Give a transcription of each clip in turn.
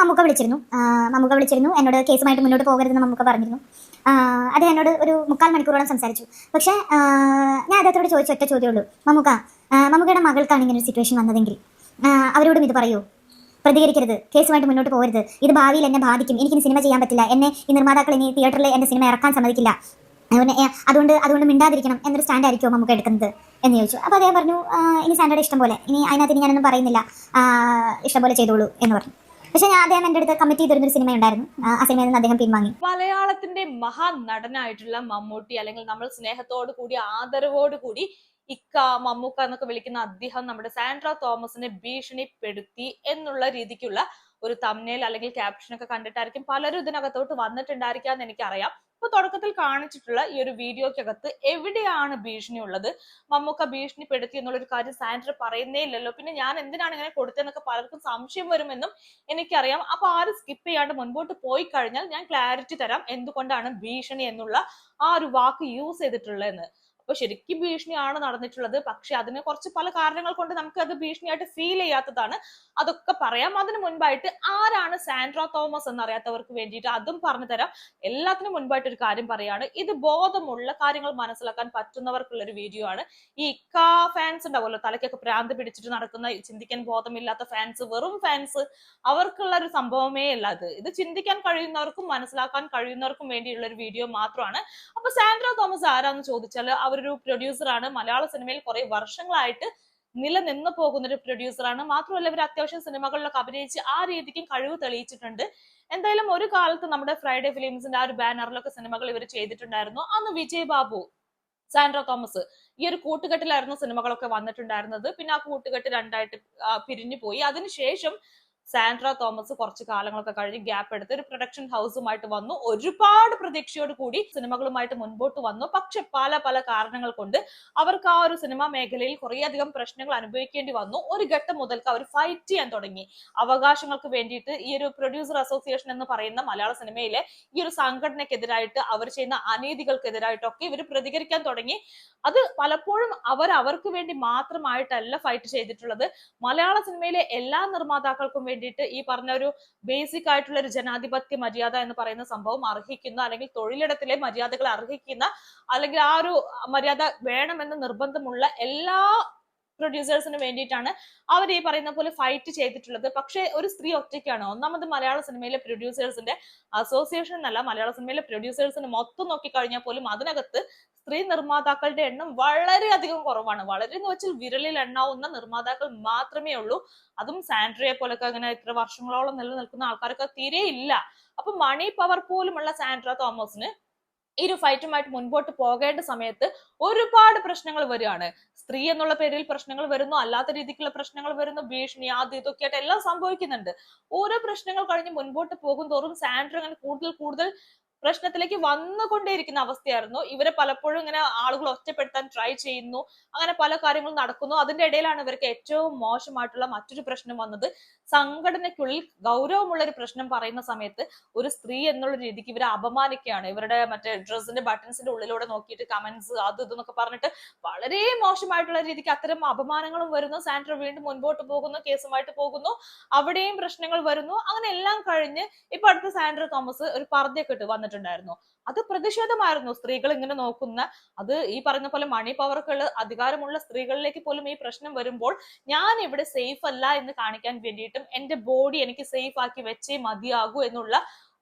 മമ്മൂക്ക വിളിച്ചിരുന്നു. മമ്മൂക്ക വിളിച്ചിരുന്നു. എന്നോട് കേസുമായിട്ട് മുന്നോട്ട് പോകരുതെന്ന് മമ്മൂക്ക പറഞ്ഞിരുന്നു. അത് എന്നോട് ഒരു മുക്കാൽ മണിക്കൂറോളം സംസാരിച്ചു. പക്ഷേ ഞാൻ അദ്ദേഹത്തോട് ചോദിച്ച ഒറ്റ ചോദ്യമുള്ളൂ. മമ്മൂക്ക മമ്മൂക്കയുടെ മകൾക്കാണ് ഇങ്ങനെ ഒരു സിറ്റുവേഷൻ വന്നതെങ്കിൽ അവരോടും ഇത് പറയൂ. പ്രതികരിക്കരുത്. കേസുമായിട്ട് മുന്നോട്ട് പോകരുത്. ഇത് ഭാവിയിൽ എന്നെ ബാധിക്കും. എനിക്കിനി സിനിമ ചെയ്യാൻ പറ്റില്ല. എന്നെ ഈ നിർമ്മാതാക്കൾ ഇനി തിയേറ്ററിൽ എന്റെ സിനിമ ഇറക്കാൻ സമ്മതിക്കില്ല. അതുകൊണ്ട് അതുകൊണ്ട് മിണ്ടാതിരിക്കണം. എന്നൊരു സ്റ്റാൻഡ് ആയിരിക്കുമോ നമുക്ക് എടുക്കുന്നത്? എന്ന് ചോദിച്ചു. അപ്പോൾ അദ്ദേഹം പറഞ്ഞു ഇനി സ്റ്റാൻഡേർഡ് ഇഷ്ടം പോലെ. ഇനി അതിനകത്ത് ഇനി ഞാനൊന്നും പറയുന്നില്ല. ഇഷ്ടം പോലെ ചെയ്തോളൂ എന്ന് പറഞ്ഞു. പക്ഷേ ഞാൻ അദ്ദേഹം എന്റെ അടുത്ത് കമ്മിറ്റ് ചെയ്തിരുന്നൊരു സിനിമ ഉണ്ടായിരുന്നു. ആ സിനിമയിൽ നിന്ന് അദ്ദേഹം പിൻവാങ്ങി. മലയാളത്തിന്റെ മഹാനടനായിട്ടുള്ള മമ്മൂട്ടി അല്ലെങ്കിൽ നമ്മൾ സ്നേഹത്തോടു കൂടി ആദരവോടു കൂടി ഇക്ക മമ്മൂക്ക എന്നൊക്കെ വിളിക്കുന്ന അദ്ദേഹം നമ്മുടെ സാൻഡ്ര തോമസിനെ ഭീഷണിപ്പെടുത്തി എന്നുള്ള രീതിക്കുള്ള ഒരു തമ്നയിൽ അല്ലെങ്കിൽ ക്യാപ്ഷൻ ഒക്കെ കണ്ടിട്ടായിരിക്കും പലരും ഇതിനകത്തോട്ട് വന്നിട്ടുണ്ടായിരിക്കാന്ന് എനിക്കറിയാം. ഇപ്പൊ തുടക്കത്തിൽ കാണിച്ചിട്ടുള്ള ഈ ഒരു വീഡിയോക്കകത്ത് എവിടെയാണ് ഭീഷണി ഉള്ളത്? മമ്മൂക്ക ഭീഷണിപ്പെടുത്തി എന്നുള്ള ഒരു കാര്യം സാൻഡർ പറയുന്നേ ഇല്ലല്ലോ. പിന്നെ ഞാൻ എന്തിനാണ് ഇങ്ങനെ കൊടുത്തതെന്നൊക്കെ പലർക്കും സംശയം വരുമെന്നും എനിക്കറിയാം. അപ്പൊ ആരും സ്കിപ്പ് ചെയ്യാണ്ട് മുൻപോട്ട് പോയി കഴിഞ്ഞാൽ ഞാൻ ക്ലാരിറ്റി തരാം എന്തുകൊണ്ടാണ് ഭീഷണി എന്നുള്ള ആ ഒരു വാക്ക് യൂസ് ചെയ്തിട്ടുള്ളതെന്ന്. അപ്പൊ ശരിക്കും ഭീഷണിയാണ് നടന്നിട്ടുള്ളത്. പക്ഷെ അതിന് കുറച്ച് പല കാരണങ്ങൾ കൊണ്ട് നമുക്ക് അത് ഭീഷണിയായിട്ട് ഫീൽ ചെയ്യാത്തതാണ്. അതൊക്കെ പറയാം. അതിന് മുൻപായിട്ട് ആരാണ് സാൻഡ്രോ തോമസ് എന്നറിയാത്തവർക്ക് വേണ്ടിയിട്ട് അതും പറഞ്ഞു തരാം. എല്ലാത്തിനും മുൻപായിട്ട് ഒരു കാര്യം പറയാണ്. ഇത് ബോധമുള്ള കാര്യങ്ങൾ മനസ്സിലാക്കാൻ പറ്റുന്നവർക്കുള്ള ഒരു വീഡിയോ ആണ്. ഈ ഇക്കാ ഫാൻസ് ഉണ്ടാവുമല്ലോ തലയ്ക്കൊക്കെ പ്രാന്ത് പിടിച്ചിട്ട് നടക്കുന്ന ചിന്തിക്കാൻ ബോധമില്ലാത്ത ഫാൻസ് വെറും ഫാൻസ് അവർക്കുള്ള ഒരു സംഭവമേ അല്ല അത്. ഇത് ചിന്തിക്കാൻ കഴിയുന്നവർക്കും മനസ്സിലാക്കാൻ കഴിയുന്നവർക്കും വേണ്ടിയുള്ള ഒരു വീഡിയോ മാത്രമാണ്. അപ്പൊ സാൻഡ്രോ തോമസ് ആരാന്ന് ചോദിച്ചാൽ അവരൊരു പ്രൊഡ്യൂസർ ആണ്. മലയാള സിനിമയിൽ കുറെ വർഷങ്ങളായിട്ട് നിലനിന്ന് പോകുന്ന ഒരു പ്രൊഡ്യൂസറാണ് മാത്രമല്ല ഇവർ അത്യാവശ്യം സിനിമകളിലൊക്കെ അഭിനയിച്ച് ആ രീതിക്കും കഴിവ് തെളിയിച്ചിട്ടുണ്ട്. എന്തായാലും ഒരു കാലത്ത് നമ്മുടെ ഫ്രൈഡേ ഫിലിംസിന്റെ ആ ഒരു ബാനറിലൊക്കെ സിനിമകൾ ഇവർ ചെയ്തിട്ടുണ്ടായിരുന്നു. അന്ന് വിജയ് ബാബു സാൻഡ്രോ തോമസ് ഈ ഒരു കൂട്ടുകെട്ടിലായിരുന്നു സിനിമകളൊക്കെ വന്നിട്ടുണ്ടായിരുന്നത്. പിന്നെ ആ കൂട്ടുകെട്ട് രണ്ടായിട്ട് പിരിഞ്ഞു പോയി അതിനുശേഷം സാൻഡ്ര തോമസ് കുറച്ച് കാലങ്ങളൊക്കെ കഴിഞ്ഞ് ഗ്യാപ്പ് എടുത്ത് ഒരു പ്രൊഡക്ഷൻ ഹൗസുമായിട്ട് വന്നു. ഒരുപാട് പ്രതീക്ഷയോട് കൂടി സിനിമകളുമായിട്ട് മുൻപോട്ട് വന്നു. പക്ഷെ പല പല കാരണങ്ങൾ കൊണ്ട് അവർക്ക് ആ ഒരു സിനിമാ മേഖലയിൽ കുറേയധികം പ്രശ്നങ്ങൾ അനുഭവിക്കേണ്ടി വന്നു. ഒരു ഘട്ടം മുതൽക്ക് അവർ ഫൈറ്റ് ചെയ്യാൻ തുടങ്ങി. അവകാശങ്ങൾക്ക് വേണ്ടിയിട്ട് ഈ ഒരു പ്രൊഡ്യൂസർ അസോസിയേഷൻ എന്ന് പറയുന്ന മലയാള സിനിമയിലെ ഈ ഒരു സംഘടനക്കെതിരായിട്ട് അവർ ചെയ്യുന്ന അനീതികൾക്കെതിരായിട്ടൊക്കെ ഇവർ പ്രതികരിക്കാൻ തുടങ്ങി. അത് പലപ്പോഴും അവർ അവർക്ക് വേണ്ടി മാത്രമായിട്ടല്ല ഫൈറ്റ് ചെയ്തിട്ടുള്ളത്. മലയാള സിനിമയിലെ എല്ലാ നിർമ്മാതാക്കൾക്കും വേണ്ടിയിട്ട് ഈ പറഞ്ഞ ഒരു ബേസിക് ആയിട്ടുള്ള ഒരു ജനാധിപത്യ മര്യാദ എന്ന് പറയുന്ന സംഭവം അർഹിക്കുന്ന അല്ലെങ്കിൽ തൊഴിലിടത്തിലെ മര്യാദകൾ അർഹിക്കുന്ന അല്ലെങ്കിൽ ആ ഒരു മര്യാദ വേണമെന്ന് നിർബന്ധമുള്ള എല്ലാ പ്രൊഡ്യൂസേഴ്സിന് വേണ്ടിയിട്ടാണ് അവർ ഈ പറയുന്ന പോലെ ഫൈറ്റ് ചെയ്തിട്ടുള്ളത്. പക്ഷേ ഒരു സ്ത്രീ ഒറ്റയ്ക്കാണ്. ഒന്നാമത് മലയാള സിനിമയിലെ പ്രൊഡ്യൂസേഴ്സിന്റെ അസോസിയേഷൻ എന്നല്ല മലയാള സിനിമയിലെ പ്രൊഡ്യൂസേഴ്സിന് മൊത്തം നോക്കിക്കഴിഞ്ഞാൽ പോലും അതിനകത്ത് സ്ത്രീ നിർമ്മാതാക്കളുടെ എണ്ണം വളരെയധികം കുറവാണ്. വളരെ എന്ന് വെച്ചാൽ വിരലിൽ എണ്ണാവുന്ന നിർമ്മാതാക്കൾ മാത്രമേ ഉള്ളൂ. അതും സാൻഡ്രയെ പോലൊക്കെ അങ്ങനെ ഇത്ര വർഷങ്ങളോളം നിലനിൽക്കുന്ന ആൾക്കാരൊക്കെ തീരെ ഇല്ല അപ്പൊ മണി പവർ പോലുമുള്ള സാൻഡ്ര തോമസിന് ഒരു ഫൈറ്റുമായിട്ട് മുൻപോട്ട് പോകേണ്ട സമയത്ത് ഒരുപാട് പ്രശ്നങ്ങൾ വരികയാണ്. സ്ത്രീ എന്നുള്ള പേരിൽ പ്രശ്നങ്ങൾ വരുന്നു അല്ലാത്ത രീതിക്കുള്ള പ്രശ്നങ്ങൾ വരുന്നു ഭീഷണി ആദ്യം ഇതൊക്കെ ആയിട്ട് എല്ലാം സംഭവിക്കുന്നുണ്ട്. ഓരോ പ്രശ്നങ്ങൾ കഴിഞ്ഞ് മുൻപോട്ട് പോകും തോറും സാൻഡ്ര അങ്ങനെ കൂടുതൽ കൂടുതൽ പ്രശ്നത്തിലേക്ക് വന്നുകൊണ്ടേയിരിക്കുന്ന അവസ്ഥയായിരുന്നു. ഇവരെ പലപ്പോഴും ഇങ്ങനെ ആളുകൾ ഒറ്റപ്പെടുത്താൻ ട്രൈ ചെയ്യുന്നു. അങ്ങനെ പല കാര്യങ്ങളും നടക്കുന്നു. അതിന്റെ ഇടയിലാണ് ഇവർക്ക് ഏറ്റവും മോശമായിട്ടുള്ള മറ്റൊരു പ്രശ്നം വന്നത്. സംഘടനയ്ക്കുള്ളിൽ ഗൗരവമുള്ള ഒരു പ്രശ്നം പറയുന്ന സമയത്ത് ഒരു സ്ത്രീ എന്നുള്ള രീതിക്ക് ഇവരെ അപമാനിക്കുകയാണ്. ഇവരുടെ മറ്റേ ഡ്രസ്സിന്റെ ബട്ടൺസിന്റെ ഉള്ളിലൂടെ നോക്കിയിട്ട് കമന്റ്സ് അത് ഇതെന്നൊക്കെ പറഞ്ഞിട്ട് വളരെ മോശമായിട്ടുള്ള രീതിക്ക് അത്തരം അപമാനങ്ങളും വരുന്നു. സാൻഡ്ര വീണ്ടും മുൻപോട്ട് പോകുന്നു കേസുമായിട്ട് പോകുന്നു. അവിടെയും പ്രശ്നങ്ങൾ വരുന്നു. അങ്ങനെ എല്ലാം കഴിഞ്ഞ് ഇപ്പൊ അടുത്ത സാൻഡ്ര തോമസ് ഒരു പർദ്ദയൊക്കെ ഇട്ട് വന്നിട്ടുണ്ടായിരുന്നു അത് പ്രതിഷേധമായിരുന്നു. സ്ത്രീകൾ ഇങ്ങനെ നോക്കുന്ന അത് ഈ പറഞ്ഞ പോലെ മണി പവർക്കുള്ള അധികാരമുള്ള സ്ത്രീകളിലേക്ക് പോലും ഈ പ്രശ്നം വരുമ്പോൾ ഞാൻ ഇവിടെ സേഫ് അല്ല എന്ന് കാണിക്കാൻ വേണ്ടിയിട്ടും എന്റെ ബോഡി എനിക്ക് സേഫ് ആക്കി വെച്ചേ മതിയാകൂ എന്നുള്ള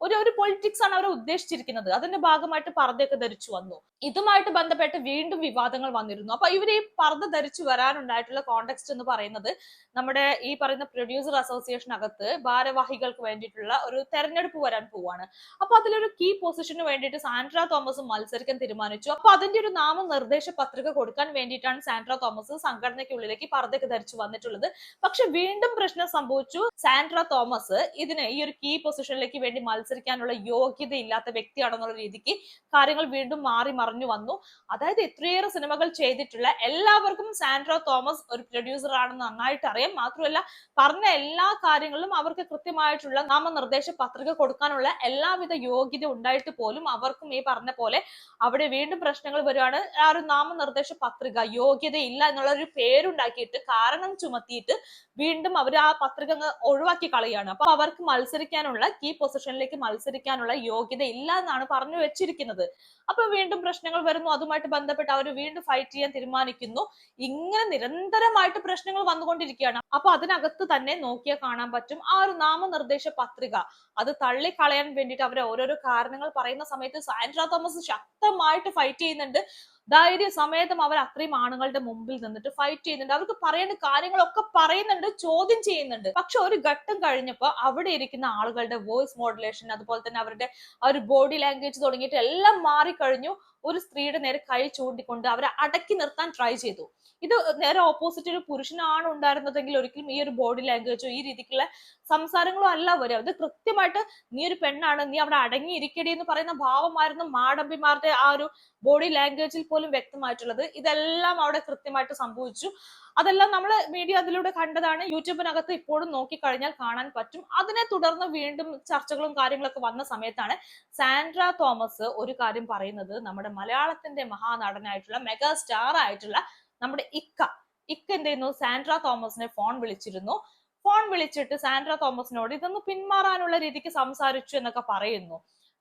ഒരു ഒരു പൊളിറ്റിക്സ് ആണ് അവർ ഉദ്ദേശിച്ചിരിക്കുന്നത്. അതിന്റെ ഭാഗമായിട്ട് പർദ്ദയൊക്കെ ധരിച്ചു വന്നു. ഇതുമായിട്ട് ബന്ധപ്പെട്ട് വീണ്ടും വിവാദങ്ങൾ വന്നിരുന്നു. അപ്പൊ ഇവർ ഈ പർദ്ദ ധരിച്ചു വരാനുണ്ടായിട്ടുള്ള കോണ്ടെക്സ്റ്റ് എന്ന് പറയുന്നത് നമ്മുടെ ഈ പറയുന്ന പ്രൊഡ്യൂസർ അസോസിയേഷൻ അകത്ത് ഭാരവാഹികൾക്ക് വേണ്ടിയിട്ടുള്ള ഒരു തെരഞ്ഞെടുപ്പ് വരാൻ പോവാണ്. അപ്പൊ അതിലൊരു കീ പൊസിഷന് വേണ്ടിയിട്ട് സാൻഡ്ര തോമസ് മത്സരിക്കാൻ തീരുമാനിച്ചു. അപ്പൊ അതിന്റെ ഒരു നാമനിർദ്ദേശ പത്രിക കൊടുക്കാൻ വേണ്ടിയിട്ടാണ് സാൻഡ്ര തോമസ് സംഘടനയ്ക്കുള്ളിലേക്ക് പർദ്ദയൊക്കെ ധരിച്ചു വന്നിട്ടുള്ളത്. പക്ഷെ വീണ്ടും പ്രശ്നം സംഭവിച്ചു. സാൻഡ്ര തോമസ് ഇതിന് ഈ ഒരു കീ പൊസിഷനിലേക്ക് വേണ്ടി മത്സരിക്കാനുള്ള യോഗ്യത ഇല്ലാത്ത വ്യക്തിയാണെന്നുള്ള രീതിക്ക് കാര്യങ്ങൾ വീണ്ടും മാറി മറിഞ്ഞു വന്നു. അതായത് ഇത്രയേറെ സിനിമകൾ ചെയ്തിട്ടുള്ള എല്ലാവർക്കും സാൻഡ്രോ തോമസ് ഒരു പ്രൊഡ്യൂസർ ആണെന്ന് നന്നായിട്ട് അറിയാം. മാത്രമല്ല പറഞ്ഞ എല്ലാ കാര്യങ്ങളിലും അവർക്ക് കൃത്യമായിട്ടുള്ള നാമനിർദ്ദേശ പത്രിക കൊടുക്കാനുള്ള എല്ലാവിധ യോഗ്യത ഉണ്ടായിട്ട് പോലും അവർക്കും ഈ പറഞ്ഞ പോലെ അവിടെ വീണ്ടും പ്രശ്നങ്ങൾ വരുവാണ് ആ ഒരു നാമനിർദ്ദേശ പത്രിക യോഗ്യത ഇല്ല എന്നുള്ള ഒരു പേരുണ്ടാക്കിയിട്ട് കാരണം ചുമത്തിയിട്ട് വീണ്ടും അവർ ആ പത്രിക ഒഴിവാക്കി കളയാണ് അപ്പൊ അവർക്ക് മത്സരിക്കാനുള്ള കീ പൊസിഷനിലേക്ക് മത്സരിക്കാനുള്ള യോഗ്യത ഇല്ല എന്നാണ് പറഞ്ഞു വെച്ചിരിക്കുന്നത്. അപ്പൊ വീണ്ടും പ്രശ്നങ്ങൾ വരുന്നു. അതുമായിട്ട് ബന്ധപ്പെട്ട് അവർ വീണ്ടും ഫൈറ്റ് ചെയ്യാൻ തീരുമാനിക്കുന്നു. ഇങ്ങനെ നിരന്തരമായിട്ട് പ്രശ്നങ്ങൾ വന്നുകൊണ്ടിരിക്കുകയാണ്. അപ്പൊ അതിനകത്ത് തന്നെ നോക്കിയാൽ കാണാൻ പറ്റും ആ ഒരു നാമനിർദ്ദേശ പത്രിക. അത് തള്ളിക്കളയാൻ വേണ്ടിയിട്ട് അവർ ഓരോരോ കാരണങ്ങൾ പറയുന്ന സമയത്ത് സാൻഡ്രാ തോമസ് ശക്തമായിട്ട് ഫൈറ്റ് ചെയ്യുന്നുണ്ട്. ധൈര്യ സമേതം അവർ അത്രയും ആണുങ്ങളുടെ മുമ്പിൽ നിന്നിട്ട് ഫൈറ്റ് ചെയ്യുന്നുണ്ട്. അവർക്ക് പറയേണ്ട കാര്യങ്ങളൊക്കെ പറയുന്നുണ്ട് ചോദ്യം ചെയ്യുന്നുണ്ട്. പക്ഷെ ഒരു ഘട്ടം കഴിഞ്ഞപ്പോൾ അവിടെ ഇരിക്കുന്ന ആളുകളുടെ വോയിസ് മോഡുലേഷൻ അതുപോലെ തന്നെ അവരുടെ ആ ഒരു ബോഡി ലാംഗ്വേജ് തുടങ്ങിയിട്ട് എല്ലാം മാറിക്കഴിഞ്ഞു. ഒരു സ്ത്രീയുടെ നേരെ കൈ ചൂണ്ടിക്കൊണ്ട് അവരെ അടക്കി നിർത്താൻ ട്രൈ ചെയ്തു. ഇത് നേരെ ഓപ്പോസിറ്റ് ഒരു പുരുഷനാണ് ഉണ്ടായിരുന്നതെങ്കിൽ ഒരിക്കലും ഈ ഒരു ബോഡി ലാംഗ്വേജോ ഈ രീതിക്കുള്ള സംസാരങ്ങളോ അല്ല വരും അത് കൃത്യമായിട്ട് നീ ഒരു പെണ്ണാണ് നീ അവിടെ അടങ്ങിയിരിക്കടി എന്ന് പറയുന്ന ഭാവമായിരുന്നു മാടമ്പിമാരുടെ ആ ഒരു ബോഡി ലാംഗ്വേജിൽ പോലും വ്യക്തമായിട്ടുള്ളത്. ഇതെല്ലാം അവിടെ കൃത്യമായിട്ട് സംഭവിച്ചു. അതെല്ലാം നമ്മൾ മീഡിയ അതിലൂടെ കണ്ടതാണ്. യൂട്യൂബിനകത്ത് ഇപ്പോഴും നോക്കിക്കഴിഞ്ഞാൽ കാണാൻ പറ്റും. അതിനെ തുടർന്ന് വീണ്ടും ചർച്ചകളും കാര്യങ്ങളൊക്കെ വന്ന സമയത്താണ് സാൻഡ്ര തോമസ് ഒരു കാര്യം പറയുന്നത്. നമ്മുടെ മലയാളത്തിന്റെ മഹാനടനായിട്ടുള്ള മെഗാ സ്റ്റാർ ആയിട്ടുള്ള നമ്മുടെ ഇക്ക. ഇക്ക എന്ത് ചെയ്യുന്നു? സാൻഡ്ര തോമസിനെ ഫോൺ വിളിച്ചിരുന്നു. ഫോൺ വിളിച്ചിട്ട് സാൻഡ്ര തോമസിനോട് ഇതൊന്ന് പിന്മാറാനുള്ള രീതിക്ക് സംസാരിച്ചു എന്നൊക്കെ പറയുന്നു.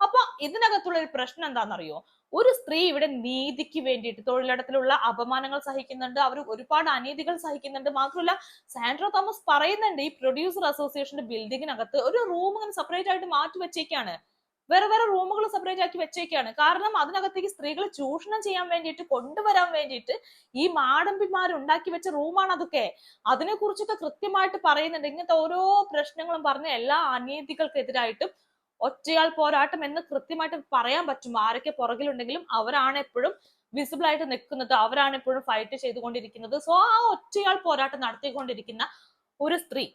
അപ്പൊ ഇതിനകത്തുള്ള ഒരു പ്രശ്നം എന്താണെന്നറിയോ? ഒരു സ്ത്രീ ഇവിടെ നീതിക്ക് വേണ്ടിയിട്ട് തൊഴിലിടത്തിലുള്ള അപമാനങ്ങൾ സഹിക്കുന്നുണ്ട് അവർ ഒരുപാട് അനീതികൾ സഹിക്കുന്നുണ്ട്. മാത്രമല്ല സാൻഡ്രോ തോമസ് പറയുന്നുണ്ട് ഈ പ്രൊഡ്യൂസർ അസോസിയേഷന്റെ ബിൽഡിങ്ങിനകത്ത് ഒരു റൂം ഇങ്ങനെ സെപ്പറേറ്റ് ആയിട്ട് മാറ്റി വെച്ചേക്കാണ്. വേറെ വേറെ റൂമുകൾ സെപ്പറേറ്റ് ആക്കി വെച്ചേക്കാണ്. കാരണം അതിനകത്തേക്ക് സ്ത്രീകളെ ചൂഷണം ചെയ്യാൻ വേണ്ടിയിട്ട് കൊണ്ടുവരാൻ വേണ്ടിയിട്ട് ഈ മാടമ്പിമാർ ഉണ്ടാക്കി വെച്ച റൂമാണ് അതൊക്കെ. അതിനെ കുറിച്ചൊക്കെ കൃത്യമായിട്ട് പറയുന്നുണ്ട്. ഇങ്ങനത്തെ ഓരോ പ്രശ്നങ്ങളും പറഞ്ഞ എല്ലാ അനീതികൾക്കെതിരായിട്ടും ഒറ്റയാൾ പോരാട്ടം എന്ന് കൃത്യമായിട്ട് പറയാൻ പറ്റും ആരൊക്കെ പുറകിലുണ്ടെങ്കിലും അവരാണ് എപ്പോഴും വിസിബിൾ ആയിട്ട് നിൽക്കുന്നത്. അവരാണ് എപ്പോഴും ഫൈറ്റ് ചെയ്തുകൊണ്ടിരിക്കുന്നത്. സോ ആ ഒറ്റയാൾ പോരാട്ടം നടത്തിക്കൊണ്ടിരിക്കുന്ന ഒരു സ്ത്രീ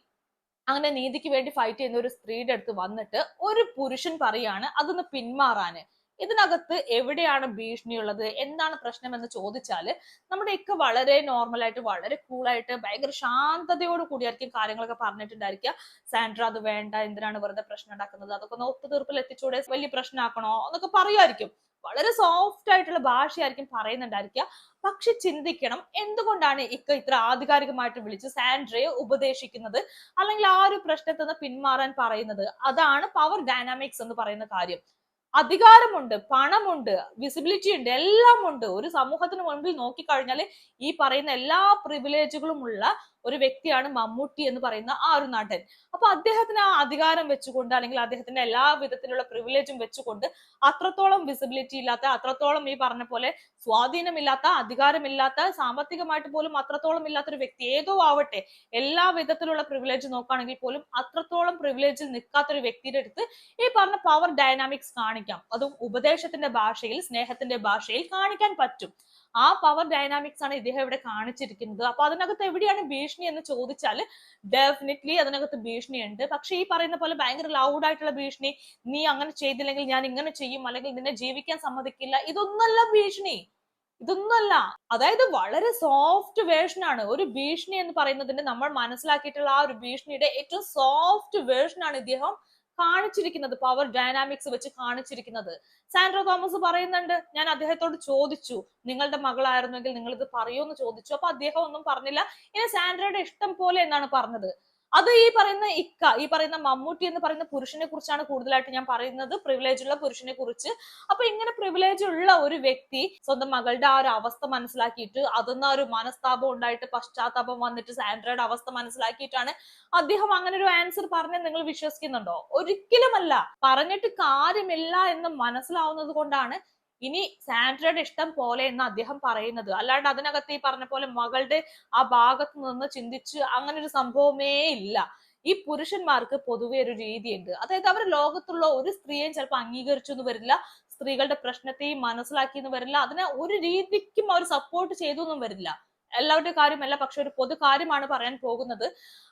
അങ്ങനെ നീതിക്ക് വേണ്ടി ഫൈറ്റ് ചെയ്യുന്ന ഒരു സ്ത്രീയുടെ അടുത്ത് വന്നിട്ട് ഒരു പുരുഷൻ പറയാണ് അതൊന്ന് പിന്മാറാന്. ഇതിനകത്ത് എവിടെയാണ് ഭീഷണിയുള്ളത് എന്താണ് പ്രശ്നം എന്ന് ചോദിച്ചാൽ നമ്മുടെ ഒക്കെ വളരെ നോർമൽ ആയിട്ട് വളരെ കൂളായിട്ട് ഭയങ്കര ശാന്തതയോട് കൂടിയായിരിക്കും കാര്യങ്ങളൊക്കെ പറഞ്ഞിട്ടുണ്ടായിരിക്കുക. സാൻഡ്ര അത് വേണ്ട എന്തിനാണ് വെറുതെ പ്രശ്നം ഉണ്ടാക്കുന്നത്? അതൊക്കെ ഒന്ന് ഒത്തുതീർപ്പിൽ എത്തിച്ചൂടെ? വലിയ പ്രശ്നമാക്കണോ? എന്നൊക്കെ പറയുമായിരിക്കും. വളരെ സോഫ്റ്റ് ആയിട്ടുള്ള ഭാഷയായിരിക്കും പറയുന്നുണ്ടായിരിക്കുക. പക്ഷെ ചിന്തിക്കണം എന്തുകൊണ്ടാണ് ഇക്ക ഇത്ര ആധികാരികമായിട്ട് വിളിച്ച് സാൻഡ്രയെ ഉപദേശിക്കുന്നത്? അല്ലെങ്കിൽ ആ ഒരു പ്രശ്നത്തിൽ നിന്ന് പിന്മാറാൻ പറയുന്നത്? അതാണ് പവർ ഡൈനാമിക്സ് എന്ന് പറയുന്ന കാര്യം. അധികാരമുണ്ട് പണമുണ്ട് വിസിബിലിറ്റി ഉണ്ട് എല്ലാം ഉണ്ട് ഒരു സമൂഹത്തിന് മുൻപിൽ നോക്കിക്കഴിഞ്ഞാൽ ഈ പറയുന്ന എല്ലാ പ്രിവിലേജുകളും ഉള്ള ഒരു വ്യക്തിയാണ് മമ്മൂട്ടി എന്ന് പറയുന്ന ആ ഒരു നടൻ. അപ്പൊ അദ്ദേഹത്തിന് ആ അധികാരം വെച്ചുകൊണ്ട് അല്ലെങ്കിൽ അദ്ദേഹത്തിന്റെ എല്ലാ വിധത്തിലുള്ള പ്രിവിലേജും വെച്ചുകൊണ്ട് അത്രത്തോളം വിസിബിലിറ്റി ഇല്ലാത്ത അത്രത്തോളം ഈ പറഞ്ഞ പോലെ സ്വാധീനമില്ലാത്ത അധികാരമില്ലാത്ത സാമ്പത്തികമായിട്ട് പോലും അത്രത്തോളം ഇല്ലാത്ത ഒരു വ്യക്തി ഏതോ ആവട്ടെ എല്ലാ വിധത്തിലുള്ള പ്രിവിലേജ് നോക്കുകയാണെങ്കിൽ പോലും അത്രത്തോളം പ്രിവിലേജിൽ നിൽക്കാത്ത ഒരു വ്യക്തിയുടെ അടുത്ത് ഈ പറഞ്ഞ പവർ ഡയനാമിക്സ് കാണിക്കാം. അതും ഉപദേശത്തിന്റെ ഭാഷയിൽ സ്നേഹത്തിന്റെ ഭാഷയിൽ കാണിക്കാൻ പറ്റും. ആ പവർ ഡൈനാമിക്സ് ആണ് ഇദ്ദേഹം ഇവിടെ കാണിച്ചിരിക്കുന്നത്. അപ്പൊ അതിനകത്ത് എവിടെയാണ് ഭീഷണി എന്ന് ചോദിച്ചാൽ ഡെഫിനറ്റ്ലി അതിനകത്ത് ഭീഷണി ഉണ്ട് പക്ഷെ ഈ പറയുന്ന പോലെ ഭയങ്കര ലൗഡ് ആയിട്ടുള്ള ഭീഷണി നീ അങ്ങനെ ചെയ്തില്ലെങ്കിൽ ഞാൻ ഇങ്ങനെ ചെയ്യും അല്ലെങ്കിൽ നിന്നെ ജീവിക്കാൻ സമ്മതിക്കില്ല ഇതൊന്നല്ല ഭീഷണി. ഇതൊന്നല്ല. അതായത് വളരെ സോഫ്റ്റ് വേർഷൻ ആണ്. ഒരു ഭീഷണി എന്ന് പറയുന്നതിന്റെ നമ്മൾ മനസ്സിലാക്കിയിട്ടുള്ള ആ ഒരു ഭീഷണിയുടെ ഏറ്റവും സോഫ്റ്റ് വേർഷൻ ആണ് ഇദ്ദേഹം കാണിച്ചിരിക്കുന്നത് പവർ ഡയനാമിക്സ് വെച്ച് കാണിച്ചിരിക്കുന്നത്. സാൻഡ്രോ തോമസ് പറയുന്നുണ്ട് ഞാൻ അദ്ദേഹത്തോട് ചോദിച്ചു നിങ്ങളുടെ മകളായിരുന്നെങ്കിൽ നിങ്ങൾ ഇത് പറയുമെന്ന് ചോദിച്ചു. അപ്പൊ അദ്ദേഹം ഒന്നും പറഞ്ഞില്ല. ഇനി സാൻഡ്രയുടെ ഇഷ്ടം പോലെ എന്നാണ് പറഞ്ഞത്. അത് ഈ പറയുന്ന ഇക്ക ഈ പറയുന്ന മമ്മൂട്ടി എന്ന് പറയുന്ന പുരുഷനെ കുറിച്ചാണ് കൂടുതലായിട്ട് ഞാൻ പറയുന്നത്. പ്രിവിലേജ് ഉള്ള പുരുഷനെ കുറിച്ച്. അപ്പൊ ഇങ്ങനെ പ്രിവിലേജ് ഉള്ള ഒരു വ്യക്തി സ്വന്തം മകളുടെ ആ ഒരു അവസ്ഥ മനസ്സിലാക്കിയിട്ട് അതൊന്നും ഒരു മനസ്താപം ഉണ്ടായിട്ട് പശ്ചാത്താപം വന്നിട്ട് സാൻഡ്രയുടെ അവസ്ഥ മനസ്സിലാക്കിയിട്ടാണ് അദ്ദേഹം അങ്ങനെ ഒരു ആൻസർ പറഞ്ഞ് നിങ്ങൾ വിശ്വസിക്കുന്നുണ്ടോ? ഒരിക്കലുമല്ല. പറഞ്ഞിട്ട് കാര്യമില്ല എന്ന് മനസ്സിലാവുന്നത് കൊണ്ടാണ് ഇനി സാൻഡ്രയുടെ ഇഷ്ടം പോലെ എന്ന് അദ്ദേഹം പറയുന്നത്. അല്ലാണ്ട് അതിനകത്ത് ഈ പറഞ്ഞ പോലെ മകളുടെ ആ ഭാഗത്ത് നിന്ന് ചിന്തിച്ച് അങ്ങനെ ഒരു സംഭവമേ ഇല്ല. ഈ പുരുഷന്മാർക്ക് പൊതുവെ ഒരു രീതിയുണ്ട്. അതായത് അവർ ലോകത്തുള്ള ഒരു സ്ത്രീയെയും ചിലപ്പോൾ അംഗീകരിച്ചു എന്ന് വരില്ല. സ്ത്രീകളുടെ പ്രശ്നത്തെയും മനസ്സിലാക്കി എന്ന് വരില്ല. അതിനെ ഒരു രീതിക്കും അവർ സപ്പോർട്ട് ചെയ്തു എന്നും വരില്ല. എല്ലാവരുടെ കാര്യമല്ല പക്ഷെ ഒരു പൊതു കാര്യമാണ് പറയാൻ പോകുന്നത്.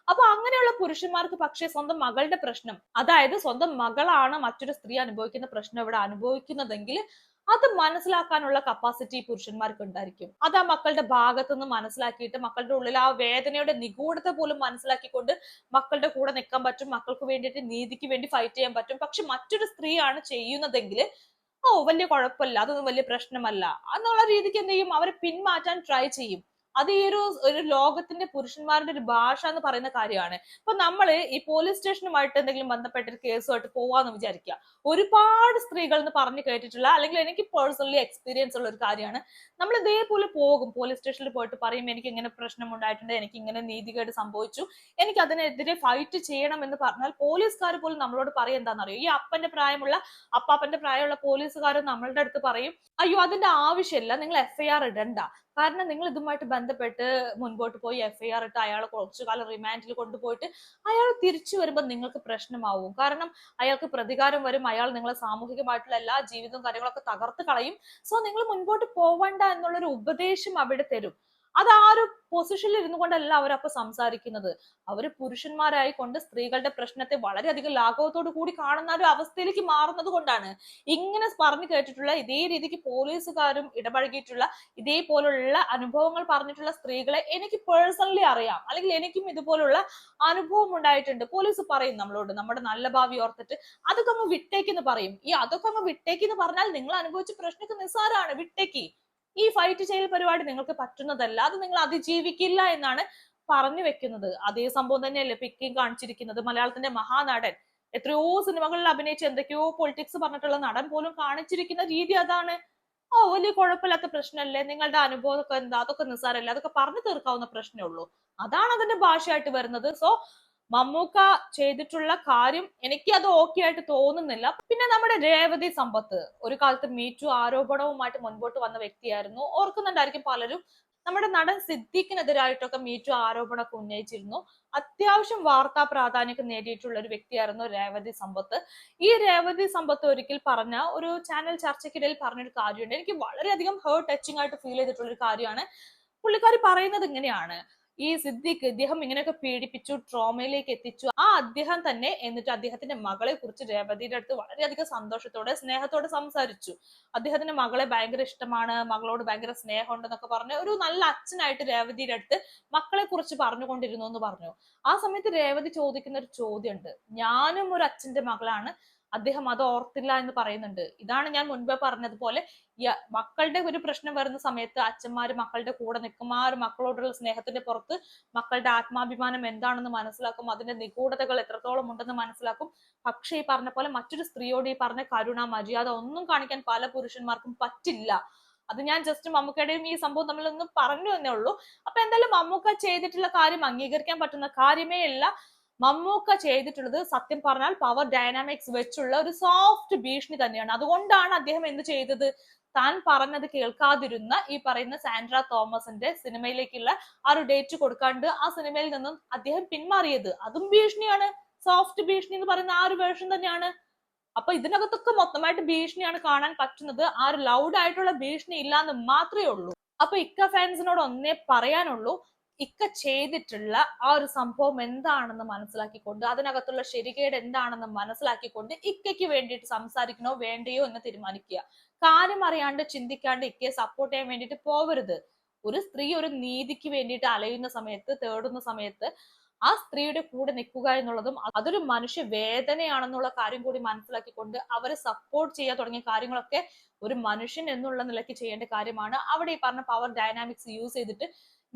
അപ്പൊ അങ്ങനെയുള്ള പുരുഷന്മാർക്ക് പക്ഷേ സ്വന്തം മകളുടെ പ്രശ്നം അതായത് സ്വന്തം മകളാണ് മറ്റൊരു സ്ത്രീ അനുഭവിക്കുന്ന പ്രശ്നം ഇവിടെ അനുഭവിക്കുന്നതെങ്കിൽ അത് മനസ്സിലാക്കാനുള്ള കപ്പാസിറ്റി പുരുഷന്മാർക്ക് ഉണ്ടായിരിക്കും അത് ആ മക്കളുടെ ഭാഗത്തു നിന്ന് മനസ്സിലാക്കിയിട്ട് മക്കളുടെ ഉള്ളിൽ ആ വേദനയുടെ നിഗൂഢത പോലും മനസ്സിലാക്കിക്കൊണ്ട് മക്കളുടെ കൂടെ നിൽക്കാൻ പറ്റും മക്കൾക്ക് വേണ്ടിയിട്ട് നീതിക്ക് വേണ്ടി ഫൈറ്റ് ചെയ്യാൻ പറ്റും. പക്ഷെ മറ്റൊരു സ്ത്രീയാണ് ചെയ്യുന്നതെങ്കിൽ ഓ വലിയ കുഴപ്പമില്ല അതൊന്നും വലിയ പ്രശ്നമല്ല. എന്നുള്ള രീതിക്ക് എന്ത് ചെയ്യും? അവരെ പിന്മാറ്റാൻ ട്രൈ ചെയ്യും. അത് ഈ ഒരു ഒരു ലോകത്തിന്റെ പുരുഷന്മാരുടെ ഒരു ഭാഷ എന്ന് പറയുന്ന കാര്യമാണ്. ഇപ്പൊ നമ്മൾ ഈ പോലീസ് സ്റ്റേഷനുമായിട്ട് എന്തെങ്കിലും ബന്ധപ്പെട്ട ഒരു കേസുമായിട്ട് പോവാന്ന് വിചാരിക്കുക. ഒരുപാട് സ്ത്രീകൾ എന്ന് പറഞ്ഞു കേട്ടിട്ടുള്ള അല്ലെങ്കിൽ എനിക്ക് പേഴ്സണലി എക്സ്പീരിയൻസ് ഉള്ള ഒരു കാര്യമാണ്. നമ്മൾ ഇതേപോലെ പോകും. പോലീസ് സ്റ്റേഷനിൽ പോയിട്ട് പറയും എനിക്ക് ഇങ്ങനെ പ്രശ്നം ഉണ്ടായിട്ടുണ്ട്. എനിക്ക് ഇങ്ങനെ നീതികേട് സംഭവിച്ചു. എനിക്ക് അതിനെതിരെ ഫൈറ്റ് ചെയ്യണം എന്ന് പറഞ്ഞാൽ പോലീസുകാർ പോലും നമ്മളോട് പറയും എന്താണെന്നറിയോ? ഈ അപ്പന്റെ പ്രായമുള്ള അപ്പാപ്പന്റെ പ്രായമുള്ള പോലീസുകാർ നമ്മളുടെ അടുത്ത് പറയും അയ്യോ അതിന്റെ ആവശ്യമില്ല. നിങ്ങൾ എഫ്ഐആർ ഇടണ്ട. കാരണം നിങ്ങൾ ഇതുമായിട്ട് ബന്ധപ്പെട്ട് മുൻപോട്ട് പോയി എഫ്ഐആർ ഇട്ട് അയാൾ കുറച്ചു കാലം റിമാൻഡിൽ കൊണ്ടുപോയിട്ട് അയാൾ തിരിച്ചു വരുമ്പോൾ നിങ്ങൾക്ക് പ്രശ്നമാവും. കാരണം അയാൾക്ക് പ്രതികാരം വരും അയാൾ നിങ്ങളെ സാമൂഹികമായിട്ടുള്ള എല്ലാ ജീവിതവും കാര്യങ്ങളൊക്കെ തകർത്ത് കളയും. സോ നിങ്ങൾ മുൻപോട്ട് പോവണ്ട എന്നുള്ളൊരു ഉപദേശം അവിടെ തരും. അത് ആ ഒരു പൊസിഷനിൽ ഇരുന്നു കൊണ്ടല്ല അവരപ്പൊ സംസാരിക്കുന്നത്. അവർ പുരുഷന്മാരായി കൊണ്ട് സ്ത്രീകളുടെ പ്രശ്നത്തെ വളരെയധികം ലാഘവത്തോടു കൂടി കാണുന്ന ഒരു അവസ്ഥയിലേക്ക് മാറുന്നത് കൊണ്ടാണ് ഇങ്ങനെ പറഞ്ഞു കേട്ടിട്ടുള്ള ഇതേ രീതിക്ക് പോലീസുകാരും ഇടപഴകിയിട്ടുള്ള ഇതേപോലുള്ള അനുഭവങ്ങൾ പറഞ്ഞിട്ടുള്ള സ്ത്രീകളെ എനിക്ക് പേഴ്സണലി അറിയാം. അല്ലെങ്കിൽ എനിക്കും ഇതുപോലുള്ള അനുഭവം ഉണ്ടായിട്ടുണ്ട്. പോലീസ് പറയും നമ്മളോട് നമ്മുടെ നല്ല ഭാവി ഓർത്തിട്ട് അതൊക്കെ അങ്ങ് വിട്ടേക്കെന്ന് പറയും. ഈ അതൊക്കെ അങ്ങ് വിട്ടേക്കെന്ന് പറഞ്ഞാൽ നിങ്ങൾ അനുഭവിച്ച പ്രശ്നമൊക്കെ നിസ്സാരമാണ്. വിട്ടേക്ക്. ഈ ഫൈറ്റ് ചെയ്യൽ പരിപാടി നിങ്ങൾക്ക് പറ്റുന്നതല്ല. അത് നിങ്ങൾ അതിജീവിക്കില്ല എന്നാണ് പറഞ്ഞു വെക്കുന്നത്. അതേ സംഭവം തന്നെയല്ലേ പിക്കിയും കാണിച്ചിരിക്കുന്നത്. മലയാളത്തിന്റെ മഹാനടൻ. എത്രയോ സിനിമകളിൽ അഭിനയിച്ച് എന്തൊക്കെയോ പൊളിറ്റിക്സ് പറഞ്ഞിട്ടുള്ള നടൻ പോലും കാണിച്ചിരിക്കുന്ന രീതി അതാണ്. ഓ വലിയ കുഴപ്പമില്ലാത്ത പ്രശ്നമല്ലേ? നിങ്ങളുടെ അനുഭവം ഒക്കെ എന്താ? അതൊക്കെ നിസ്സാരല്ലേ അതൊക്കെ പറഞ്ഞു തീർക്കാവുന്ന പ്രശ്നമേ ഉള്ളൂ. അതാണ് അതിന്റെ ഭാഷയായിട്ട് വരുന്നത്. സോ മമ്മൂക്ക ചെയ്തിട്ടുള്ള കാര്യം എനിക്ക് അത് ഓക്കെ ആയിട്ട് തോന്നുന്നില്ല. പിന്നെ നമ്മുടെ രേവതി സമ്പത്ത്. ഒരു കാലത്ത് മീറ്റു ആരോപണവുമായിട്ട് മുൻപോട്ട് വന്ന വ്യക്തിയായിരുന്നു. ഓർക്കുന്നുണ്ടായിരിക്കും പലരും നമ്മുടെ നടൻ സിദ്ദീഖിനെതിരായിട്ടൊക്കെ മീറ്റു ആരോപണമൊക്കെ ഉന്നയിച്ചിരുന്നു. അത്യാവശ്യം വാർത്താ പ്രാധാന്യം നേടിയിട്ടുള്ള ഒരു വ്യക്തിയായിരുന്നു രേവതി സമ്പത്ത്. ഈ രേവതി സമ്പത്ത് ഒരിക്കൽ പറഞ്ഞ ഒരു ചാനൽ ചർച്ചയ്ക്കിടയിൽ പറഞ്ഞൊരു കാര്യമുണ്ട്. എനിക്ക് വളരെയധികം ഹേർട്ട് ടച്ചിങ് ആയിട്ട് ഫീൽ ചെയ്തിട്ടുള്ള ഒരു കാര്യമാണ്. പുള്ളിക്കാരി പറയുന്നത് ഇങ്ങനെയാണ്. ഈ സിദ്ദിഖ് ഇദ്ദേഹം ഇങ്ങനെയൊക്കെ പീഡിപ്പിച്ചു ട്രോമയിലേക്ക് എത്തിച്ചു. ആ അദ്ദേഹം തന്നെ എന്നിട്ട് അദ്ദേഹത്തിന്റെ മകളെ കുറിച്ച് രേവതിയുടെ അടുത്ത് വളരെയധികം സന്തോഷത്തോടെ സ്നേഹത്തോടെ സംസാരിച്ചു. അദ്ദേഹത്തിന്റെ മകളെ ഭയങ്കര ഇഷ്ടമാണ് മകളോട് ഭയങ്കര സ്നേഹമുണ്ടെന്നൊക്കെ പറഞ്ഞ് ഒരു നല്ല അച്ഛനായിട്ട് രേവതിയുടെ അടുത്ത് മക്കളെ കുറിച്ച് പറഞ്ഞുകൊണ്ടിരുന്നു എന്ന് പറഞ്ഞു. ആ സമയത്ത് രേവതി ചോദിക്കുന്ന ഒരു ചോദ്യമുണ്ട്. ഞാനും ഒരു അച്ഛന്റെ മകളാണ് അദ്ദേഹം അത് ഓർത്തില്ല എന്ന് പറയുന്നുണ്ട്. ഇതാണ് ഞാൻ മുൻപേ പറഞ്ഞതുപോലെ മക്കളുടെ ഒരു പ്രശ്നം വരുന്ന സമയത്ത് അച്ഛന്മാര് മക്കളുടെ കൂടെ നിൽക്കും. ആ ഒരു മക്കളോടുള്ള സ്നേഹത്തിന്റെ പുറത്ത് മക്കളുടെ ആത്മാഭിമാനം എന്താണെന്ന് മനസ്സിലാക്കും. അതിന്റെ നിഗൂഢതകൾ എത്രത്തോളം ഉണ്ടെന്ന് മനസ്സിലാക്കും. പക്ഷേ ഈ പറഞ്ഞ പോലെ മറ്റൊരു സ്ത്രീയോട് ഈ പറഞ്ഞ കരുണ മര്യാദ ഒന്നും കാണിക്കാൻ പല പുരുഷന്മാർക്കും പറ്റില്ല. അത് ഞാൻ ജസ്റ്റ് മമ്മൂക്കയുടെയും ഈ സംഭവം തമ്മിലൊന്ന് പറഞ്ഞു എന്നേ ഉള്ളൂ. അപ്പൊ എന്തായാലും മമ്മൂക്ക ചെയ്തിട്ടുള്ള കാര്യം അംഗീകരിക്കാൻ പറ്റുന്ന കാര്യമേ അല്ല മമ്മൂക്ക ചെയ്തിട്ടുള്ളത് സത്യം പറഞ്ഞാൽ പവർ ഡൈനാമിക്സ് വെച്ചുള്ള ഒരു സോഫ്റ്റ് ഭീഷണി തന്നെയാണ്. അതുകൊണ്ടാണ് അദ്ദേഹം എന്ത് ചെയ്തത്? താൻ പറഞ്ഞത് കേൾക്കാതിരുന്ന ഈ പറയുന്ന സാൻഡ്ര തോമസിന്റെ സിനിമയിലേക്കുള്ള ആ ഒരു ഡേറ്റ് കൊടുക്കാണ്ട് ആ സിനിമയിൽ നിന്നും അദ്ദേഹം പിന്മാറിയത്. അതും ഭീഷണിയാണ്. സോഫ്റ്റ് ഭീഷണി എന്ന് പറയുന്ന ആ ഒരു വേർഷൻ തന്നെയാണ്. അപ്പൊ ഇതിനകത്തൊക്കെ മൊത്തമായിട്ട് ഭീഷണിയാണ് കാണാൻ പറ്റുന്നത്. ആ ഒരു ലൗഡ് ആയിട്ടുള്ള ഭീഷണി ഇല്ലാന്ന് മാത്രമേ ഉള്ളൂ. അപ്പൊ ഇക്ക ഫാൻസിനോട് ഒന്നേ പറയാനുള്ളൂ. ഇക്ക ചെയ്തിട്ടുള്ള ആ ഒരു സംഭവം എന്താണെന്ന് മനസ്സിലാക്കിക്കൊണ്ട് അതിനകത്തുള്ള ശരികേട് എന്താണെന്ന് മനസ്സിലാക്കിക്കൊണ്ട് ഇക്കയ്ക്ക് വേണ്ടിയിട്ട് സംസാരിക്കണോ വേണ്ടയോ എന്ന് തീരുമാനിക്കുക. കാര്യം അറിയാണ്ട് ചിന്തിക്കാണ്ട് ഇക്കയെ സപ്പോർട്ട് ചെയ്യാൻ വേണ്ടിയിട്ട് പോവരുത്. ഒരു സ്ത്രീ ഒരു നീതിക്ക് വേണ്ടിയിട്ട് അലയുന്ന സമയത്ത് തേടുന്ന സമയത്ത് ആ സ്ത്രീയുടെ കൂടെ നിൽക്കുക എന്നുള്ളതും അതൊരു മനുഷ്യ വേദനയാണെന്നുള്ള കാര്യം കൂടി മനസ്സിലാക്കിക്കൊണ്ട് അവരെ സപ്പോർട്ട് ചെയ്യാൻ തുടങ്ങിയ കാര്യങ്ങളൊക്കെ ഒരു മനുഷ്യൻ എന്നുള്ള നിലയ്ക്ക് ചെയ്യേണ്ട കാര്യമാണ്. അവിടെ ഈ പറഞ്ഞ പവർ ഡയനാമിക്സ് യൂസ് ചെയ്തിട്ട്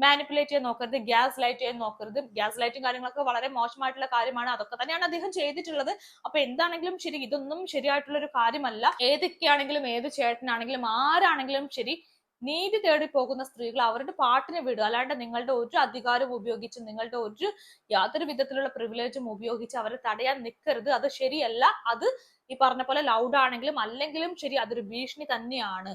മാനിപ്പുലേറ്റ് ചെയ്യാൻ നോക്കരുത് ഗ്യാസ് ലൈറ്റ് ചെയ്യാൻ നോക്കരുത്. ഗ്യാസ് ലൈറ്റും കാര്യങ്ങളൊക്കെ വളരെ മോശമായിട്ടുള്ള കാര്യമാണ്. അതൊക്കെ തന്നെയാണ് അദ്ദേഹം ചെയ്തിട്ടുള്ളത്. അപ്പൊ എന്താണെങ്കിലും ശരി ഇതൊന്നും ശരിയായിട്ടുള്ള ഒരു കാര്യമല്ല. ഏതൊക്കെയാണെങ്കിലും ഏത് ചേട്ടനാണെങ്കിലും ആരാണെങ്കിലും ശരി നീതി തേടി പോകുന്ന സ്ത്രീകൾ അവരുടെ പാട്ടിനെ വിടുക. അല്ലാണ്ട് നിങ്ങളുടെ ഒരു അധികാരവും ഉപയോഗിച്ച് നിങ്ങളുടെ ഒരു യാതൊരു വിധത്തിലുള്ള പ്രിവിലേജും ഉപയോഗിച്ച് അവരെ തടയാൻ നിൽക്കരുത് അത് ശരിയല്ല. അത് ഈ പറഞ്ഞ പോലെ ലൗഡ് ആണെങ്കിലും അല്ലെങ്കിലും ശരി അതൊരു ഭീഷണി തന്നെയാണ്.